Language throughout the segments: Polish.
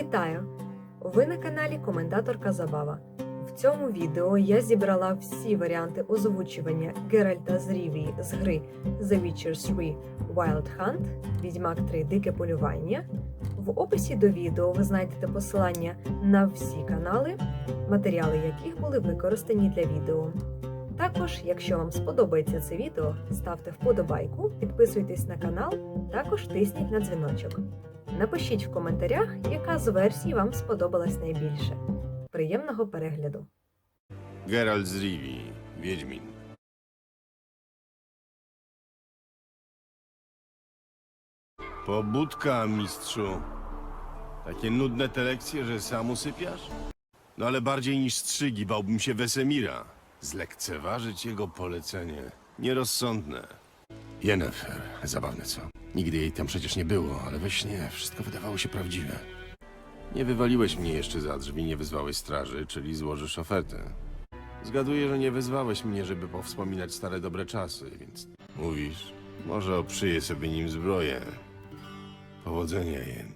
Вітаю! Ви на каналі Комендаторка Забава. В цьому відео я зібрала всі варіанти озвучування Геральта з Рівії з гри The Witcher 3 Wild Hunt, Відьмак 3 Дике полювання. В описі до відео ви знайдете посилання на всі канали, матеріали яких були використані для відео. Також, якщо вам сподобається це відео, ставте вподобайку, підписуйтесь на канал, також тисніть на дзвіночок. Напишіть в коментарях, яка з версій вам сподобалась найбільше. Приємного перегляду! Geralt z Rivii, Wiedźmin. Pobudka, mistrzu. Takie nudne te lekcje, że sam usypiasz? No ale bardziej niż strzygi bałbym się Wesemira. Zlekceważyć jego polecenie. Nierozsądne. Yennefer, zabawne co? Nigdy jej tam przecież nie było, ale we śnie wszystko wydawało się prawdziwe. Nie wywaliłeś mnie jeszcze za drzwi, nie wyzwałeś straży, czyli złożysz ofertę. Zgaduję, że nie wezwałeś mnie, żeby powspominać stare dobre czasy, więc mówisz, może oprzyję sobie nim zbroję. Powodzenia, Jen.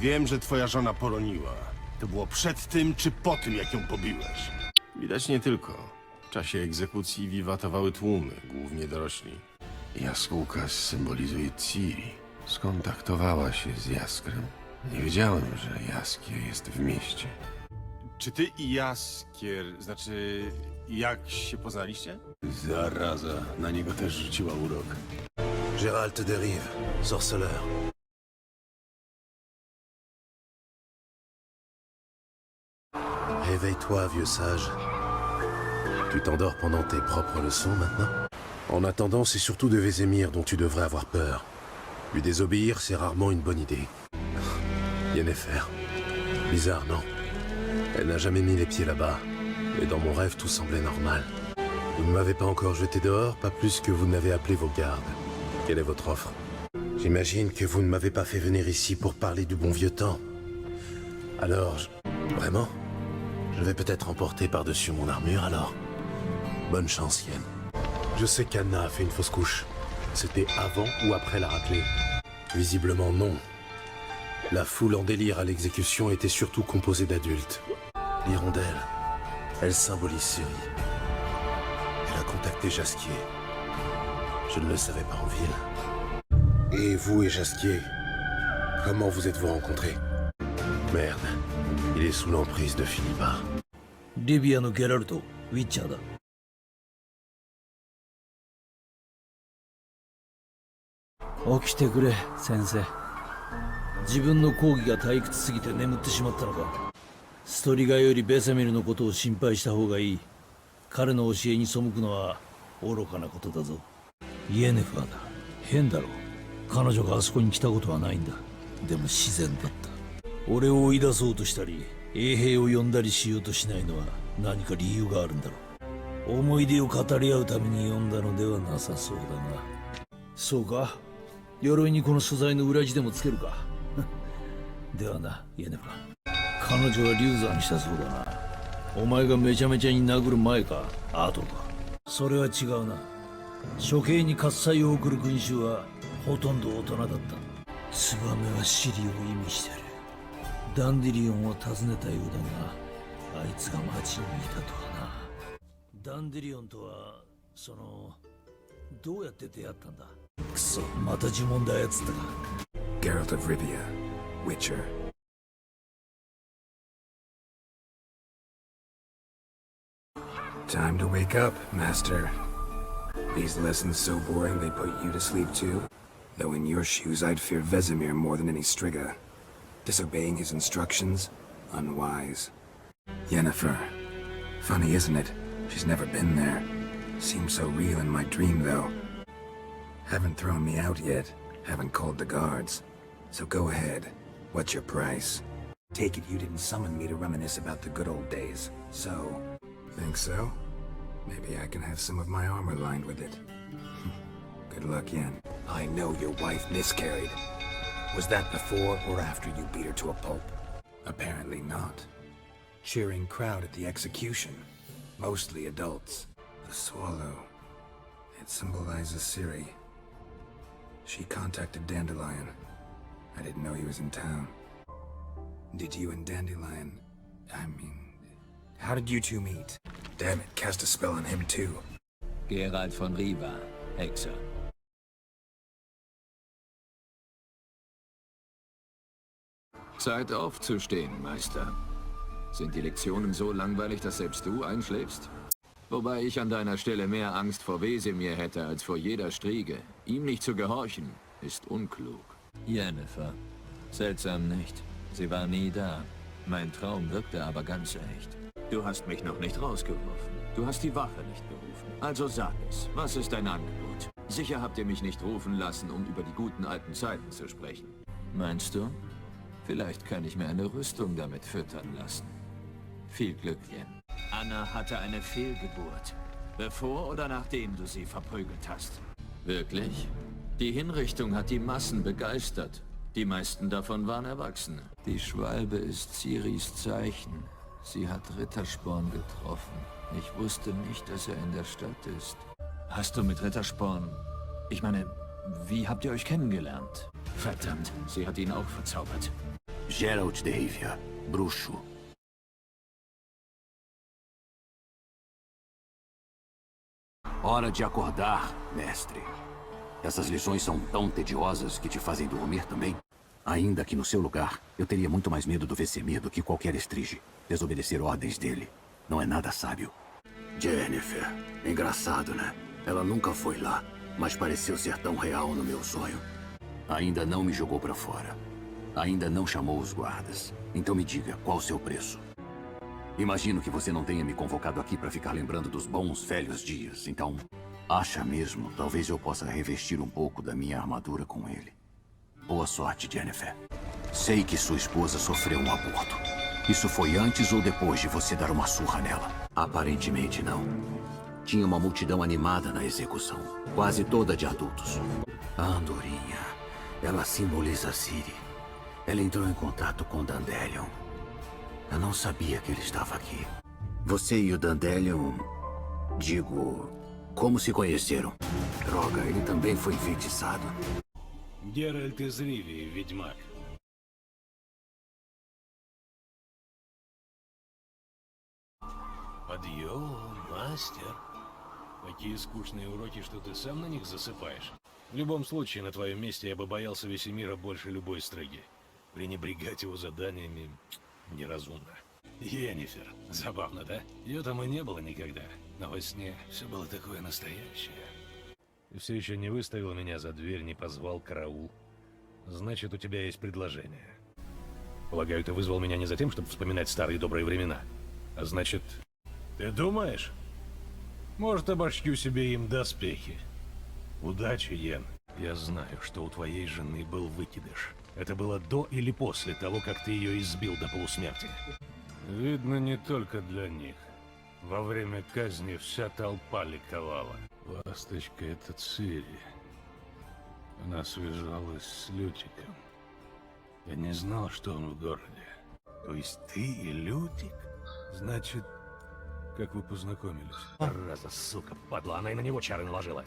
Wiem, że twoja żona poroniła. To było przed tym czy po tym, jak ją pobiłeś. Widać nie tylko. W czasie egzekucji wiwatowały tłumy, głównie dorośli. Jaskółka symbolizuje Ciri. Skontaktowała się z Jaskrem. Nie wiedziałem, że Jaskier jest w mieście. Czy ty i Jaskier, znaczy, jak się poznaliście? Zaraza, na niego też rzuciła urok. Gérald de Rive, sorceleur. Réveille-toi, vieux sage. Tu t'endors pendant tes propres leçons maintenant En attendant, c'est surtout de Vézémir dont tu devrais avoir peur. Lui désobéir, c'est rarement une bonne idée. Yennefer. Bizarre, non? Elle n'a jamais mis les pieds là-bas. Mais dans mon rêve, tout semblait normal. Vous ne m'avez pas encore jeté dehors, pas plus que vous n'avez appelé vos gardes. Quelle est votre offre? J'imagine que vous ne m'avez pas fait venir ici pour parler du bon vieux temps. Alors, je- vraiment? Je vais peut-être emporter par-dessus mon armure alors. Bonne chance, Yen. Je sais qu'Anna a fait une fausse couche. C'était avant ou après la raclée Visiblement non. La foule en délire à l'exécution était surtout composée d'adultes. L'hirondelle, elle symbolise Ciri. Elle a contacté Jasquier. Je ne le savais pas en ville. Et vous et Jasquier, comment vous êtes-vous rencontrés? Merde, il est sous l'emprise de Philippa. 起きてくれ先生。自分の講義が退屈すぎて眠ってしまったのか。ストリガよりベセミルのことを心配した方がいい。彼の教えに背くのは愚かなことだぞ。イエネファーだ。変だろ彼女があそこに来たことはないんだ。でも自然だった。俺を追い出そうとしたり衛兵を呼んだりしようとしないのは何か理由があるんだろう。思い出を語り合うために呼んだのではなさそうだがそうか。鎧にこの素材の裏地でもつけるか。ではなイエネファ彼女は流産したそうだな。お前がめちゃめちゃに殴る前か後か。それは違うな。処刑に喝采を送る群衆はほとんど大人だった。ツバメはシリを意味してる。ダンディリオンを訪ねたようだがあいつが町にいたとはな。ダンディリオンとはそのどうやって出会ったんだ？くそまた呪文で操ったか Geralt of Rivia, Witcher. Time to wake up, Master. These lessons so boring they put you to sleep too? Though in your shoes I'd fear Vesemir more than any Striga. Disobeying his instructions? Unwise. Yennefer. Funny, isn't it? She's never been there. Seems so real in my dream, though. Haven't thrown me out yet. Haven't called the guards. So go ahead. What's your price? Take it you didn't summon me to reminisce about the good old days. So, think so? Maybe I can have some of my armor lined with it. good luck, Yen. I know your wife miscarried. Was that before or after you beat her to a pulp? Apparently not. Cheering crowd at the execution. Mostly adults. The swallow. It symbolizes Ciri. She contacted Dandelion. I didn't know he was in town. Did you and Dandelion. I mean. How did you two meet? Damn it, cast a spell on him too. Gerald von Riva, Hexer. Zeit aufzustehen, Meister. Sind die Lektionen so langweilig, dass selbst du einschläfst? Wobei ich an deiner Stelle mehr Angst vor Wesemir hätte als vor jeder Striege. Ihm nicht zu gehorchen, ist unklug. Jennifer. Seltsam nicht. Sie war nie da. Mein Traum wirkte aber ganz echt. Du hast mich noch nicht rausgeworfen. Du hast die Wache nicht berufen. Also sag es. Was ist dein Angebot? Sicher habt ihr mich nicht rufen lassen, um über die guten alten Zeiten zu sprechen. Meinst du? Vielleicht kann ich mir eine Rüstung damit füttern lassen. Viel Glück, Jen. Anna hatte eine Fehlgeburt. Bevor oder nachdem du sie verprügelt hast. Wirklich? Die Hinrichtung hat die Massen begeistert. Die meisten davon waren Erwachsene. Die Schwalbe ist Ciris Zeichen. Sie hat Rittersporn getroffen. Ich wusste nicht, dass er in der Stadt ist. Hast du mit Rittersporn... Ich meine, wie habt ihr euch kennengelernt? Verdammt, sie hat ihn auch verzaubert. Geralt de Rivia, Hora de acordar, mestre. Essas lições são tão tediosas que te fazem dormir também. Ainda que no seu lugar, eu teria muito mais medo do Vesemir do que qualquer estrige. Desobedecer ordens dele não é nada sábio. Jennifer, engraçado, né? Ela nunca foi lá, mas pareceu ser tão real no meu sonho. Ainda não me jogou pra fora. Ainda não chamou os guardas. Então me diga, qual o seu preço? Imagino que você não tenha me convocado aqui para ficar lembrando dos bons velhos dias. Então, acha mesmo? Talvez eu possa revestir um pouco da minha armadura com ele. Boa sorte, Jennifer. Sei que sua esposa sofreu um aborto. Isso foi antes ou depois de você dar uma surra nela? Aparentemente não. Tinha uma multidão animada na execução, quase toda de adultos. A andorinha, ela simboliza Ciri. Ela entrou em contato com Dandelion. Eu não sabia que ele estava aqui. Você e o Dandelion. Digo. Como se conheceram? Droga, ele também foi enfeitiçado. Геральт из Ривии, ведьмак. Подъем, мастер. Такие скучные уроки, что ты сам на них засыпаешь. В любом случае, на твоем месте я бы боялся Весемира больше любой строги. Пренебрегать его заданиями неразумно. Енифер. Забавно, да? Ее там и не было никогда. Но во сне все было такое настоящее. Все еще не выставил меня за дверь, не позвал караул. Значит, у тебя есть предложение. Полагаю, ты вызвал меня не за тем, чтобы вспоминать старые добрые времена. А значит, ты думаешь? Может, обошью себе им доспехи. Удачи, Йен. Я знаю, что у твоей жены был выкидыш. Это было до или после того, как ты ее избил до полусмерти? Видно, не только для них. Во время казни вся толпа ликовала. Ласточка — это Цири. Она связалась с Лютиком. Я не знал, что он в городе. То есть ты и Лютик? Значит, как вы познакомились? Раза, сука, падла, она и на него чары наложила.